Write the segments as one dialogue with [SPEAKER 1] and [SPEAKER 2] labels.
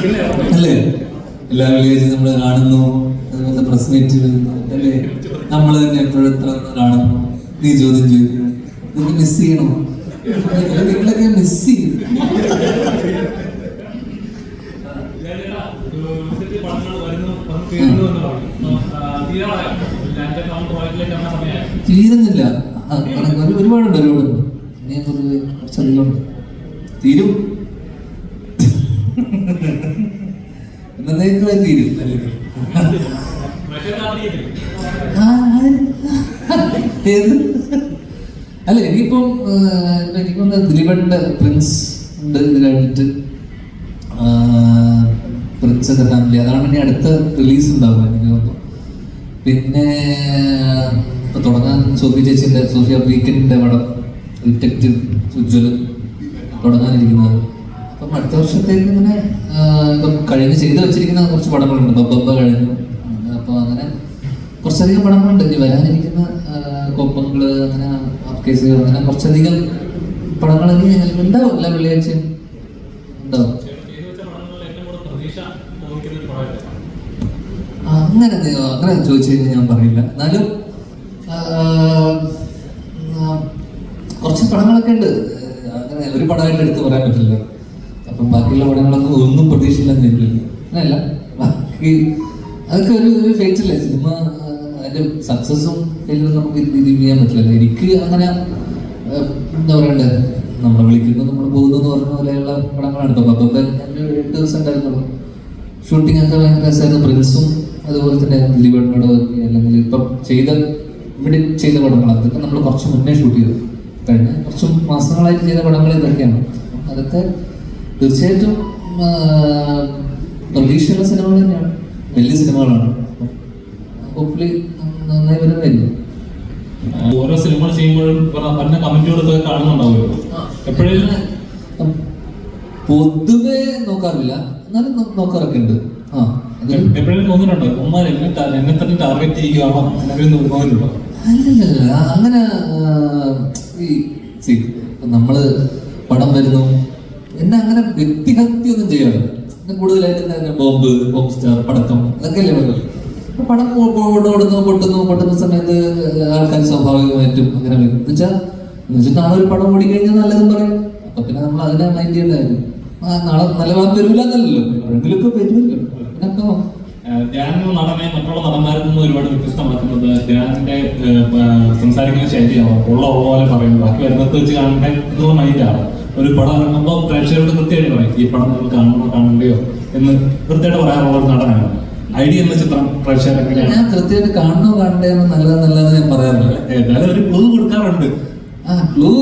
[SPEAKER 1] അല്ലേ? എല്ലാ വെള്ളിയാഴ്ച നമ്മൾ കാണുന്നു അതുപോലെ വരുന്നു അല്ലേ? നമ്മൾ തന്നെ എപ്പോഴും എത്ര ഒന്ന് കാണുന്നു? നീ ചോദ്യം ചോദിക്കുന്നു നിങ്ങൾ മിസ് ചെയ്യണോ? നിങ്ങളൊക്കെ മിസ് ചെയ്യും. തീരുന്നില്ല. ഒരുപാടുണ്ട് ഒരുപാടുണ്ട്. ഇനി ഒരു കുറച്ചധികം ഉണ്ട് തീരും. എന്നേക്കുമായി തീരും അല്ലെങ്കിൽ അല്ല എനിക്കൊന്ന് ദിലീപന്റെ പ്രിൻസ് ഉണ്ട് ഇത് പ്രിൻസ് ഫാമിലി അതാണ് ഇനി അടുത്ത റിലീസ് ഉണ്ടാവുക എനിക്ക് തോന്നുന്നു. പിന്നെ ഇപ്പൊ തുടങ്ങാൻ സോഫി ചേച്ചിന്റെ സോഫിയ വീക്കിന്റെ പടം ഡിറ്റക്റ്റീവ് ഉജ്ജ്വലൻ തുടങ്ങാനിരിക്കുന്നത്. അടുത്ത വർഷത്തേക്ക് ഇങ്ങനെ കഴിഞ്ഞ് ചെയ്ത് വെച്ചിരിക്കുന്ന കുറച്ച് പടങ്ങളുണ്ട്. ബബ്ബ കഴിഞ്ഞു. അപ്പോൾ അങ്ങനെ കുറച്ചധികം പടങ്ങളുണ്ട്. ഇനി വരാനിരിക്കുന്ന കൊപ്പങ്ങൾ അങ്ങനെ കേസുകൾ അങ്ങനെ കുറച്ചധികം പടങ്ങൾ ഉണ്ടാവും. എല്ലാ വെള്ളിയാഴ്ചയും ഉണ്ടാവും അങ്ങനെ അങ്ങനെ ചോദിച്ചു കഴിഞ്ഞാൽ ഞാൻ പറയില്ല. എന്നാലും കുറച്ച് പടങ്ങളൊക്കെ ഉണ്ട്. അങ്ങനെ ഒരു പടമായിട്ട് എടുത്ത് പറയാൻ പറ്റില്ല. അപ്പം ബാക്കിയുള്ള പടങ്ങളൊന്നും ഒന്നും പ്രതീക്ഷയില്ലെന്ന് വരില്ല അങ്ങനെയല്ല ബാക്കി അതൊക്കെ ഒരു ഒരു ഫേച്ചല്ലേ അല്ലേ സിനിമ അതിന്റെ സക്സസ്സും സക്സസും ഫെയിലും നമുക്ക് ഇത് ചെയ്യാൻ പറ്റില്ല. എനിക്ക് അങ്ങനെ എന്താ പറയണ്ടേ? നമ്മളെ വിളിക്കുന്നു നമ്മൾ പോകുന്നു എന്ന് പറഞ്ഞ പോലെയുള്ള പടങ്ങളാണ്. ഇപ്പൊ പത്തൊക്കെ എട്ട് ദിവസം ഉണ്ടായിരുന്നുള്ളൂ. ഷൂട്ടിംഗ് ഒക്കെ ഭയങ്കര രസമായിരുന്നു. പ്രിൻസും അതുപോലെ തന്നെ ദിലീപേട്ടനോട് അല്ലെങ്കിൽ ഇപ്പം ചെയ്ത ഇവിടെ ചെയ്ത പടങ്ങൾ അതൊക്കെ നമ്മൾ കുറച്ച് മുന്നേ ഷൂട്ട് ചെയ്തു. കഴിഞ്ഞ കുറച്ച് മാസങ്ങളായിട്ട് ചെയ്ത പടങ്ങൾ ഇതൊക്കെയാണ്. അതൊക്കെ തീർച്ചയായിട്ടും പ്രതീക്ഷയുള്ള സിനിമകൾ തന്നെയാണ്. വലിയ സിനിമകളാണ്. ഹോപ്പ്ഫുള്ളി നന്നായി വരുന്നതായിരിക്കും.
[SPEAKER 2] ഓരോ സിനിമകൾ ചെയ്യുമ്പോഴും പറഞ്ഞ കമന്റുകളൊക്കെ കാണുന്നുണ്ടാവുമല്ലോ. എപ്പോഴും
[SPEAKER 1] പൊതുവെ നോക്കാറില്ല. എന്നാലും നോക്കാറൊക്കെ ഉണ്ട് ആ
[SPEAKER 2] എപ്പോഴും തോന്നിയിട്ടുണ്ടോ? ഉമ്മാർ എന്നെ എന്നെ തന്നെ ടാർഗറ്റ് ചെയ്യുകയാണോ. അങ്ങനെ തോന്നിയിട്ടുണ്ടോ
[SPEAKER 1] അല്ലല്ല അങ്ങനെ ഈ നമ്മൾ പടം വരുന്നു. എന്നെ അങ്ങനെ വ്യക്തിഹത്യ ഒന്നും ചെയ്യാറില്ല എന്നെ കൂടുതലായിട്ട് എന്താ ബോംബ് ബോംബ് സ്റ്റാർ പടക്കം അതൊക്കെയല്ലേ പറയുള്ളൂ അപ്പൊ പടം ഓടുന്നു പൊട്ടുന്നു പൊട്ടുന്ന സമയത്ത് ആൾക്കാർ സ്വാഭാവികമായിട്ടും അങ്ങനെ വരും. എന്നുവെച്ചാൽ എന്നുവെച്ചാൽ നാളെ ഒരു പടം ഓടിക്കഴിഞ്ഞാൽ നല്ലതും പറയും. അപ്പൊ പിന്നെ നമ്മൾ അതിനെ മൈൻഡ് ചെയ്യണ്ടായിരുന്നു നാളെ നല്ല ഭാഗം വരില്ല എന്നല്ലല്ലോ. എപ്പോഴെങ്കിലും ഒക്കെ വരുമല്ലോ
[SPEAKER 2] നടനെ മറ്റുള്ള നടന്മാരിൽ നിന്ന് ഒരുപാട് വ്യത്യസ്തമാക്കുന്നത് സംസാരിക്കുന്ന ശൈലിയാണ് ഉള്ള ഉള്ള പോലെ പറയുന്നു. ബാക്കി വരുന്നത് വെച്ച് കാണേണ്ട മൈൻഡാണ് ഒരു പടം ഇറങ്ങുമ്പോൾ പ്രേക്ഷകരോട് കൃത്യമായിട്ട് പറയും ഈ പടം നിങ്ങൾ കാണുമ്പോൾ കാണണ്ടയോ? എന്ന് കൃത്യമായിട്ട് പറയാറുള്ള ഒരു നടനാണ്. ഐഡിയ എന്ന ചിത്രം പ്രേക്ഷകരൊക്കെ
[SPEAKER 1] ഞാൻ കൃത്യമായിട്ട് കാണണോ കാണണ്ടേന്ന് നല്ലത് നല്ലത് ഞാൻ പറയാറില്ല.
[SPEAKER 2] ഏതായാലും ഒരു ക്ലൂ കൊടുക്കാറുണ്ട്.
[SPEAKER 1] ആ ക്ലൂ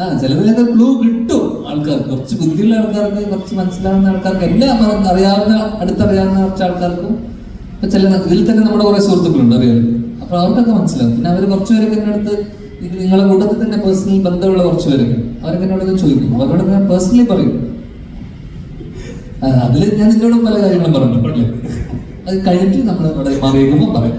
[SPEAKER 1] ആ ചിലതിലൊക്കെ ക്ലൂ കിട്ടും ആൾക്കാർ കുറച്ച് ബുദ്ധിയുള്ള ആൾക്കാർക്ക് കുറച്ച് മനസ്സിലാവുന്ന ആൾക്കാർക്ക് എല്ലാം അറിയാവുന്ന- അറിയാവുന്ന അടുത്തറിയാവുന്ന കുറച്ച് ആൾക്കാർക്കും. ഇപ്പൊ ചില ഇതിൽ തന്നെ നമ്മുടെ കുറെ സുഹൃത്തുക്കളുണ്ട് അറിയാം അപ്പൊ അവർക്കൊക്കെ മനസ്സിലാവും. പിന്നെ അവർ കുറച്ചുപേരൊക്കെ എന്റെ അടുത്ത് ഇത് നിങ്ങളെ കൂട്ടത്തിൽ തന്നെ പേഴ്സണൽ ബന്ധമുള്ള കുറച്ച് പേരൊക്കെ അവരൊക്കെ എന്നോട് ചോദിക്കും. അവരോട് ഞാൻ പേഴ്സണലി പറയും. അതിൽ ഞാൻ നിന്നോടും പല കാര്യങ്ങളും പറഞ്ഞു അത് കഴിഞ്ഞിട്ട് നമ്മൾ അവിടെ മറിയുമ്പോൾ പറയും.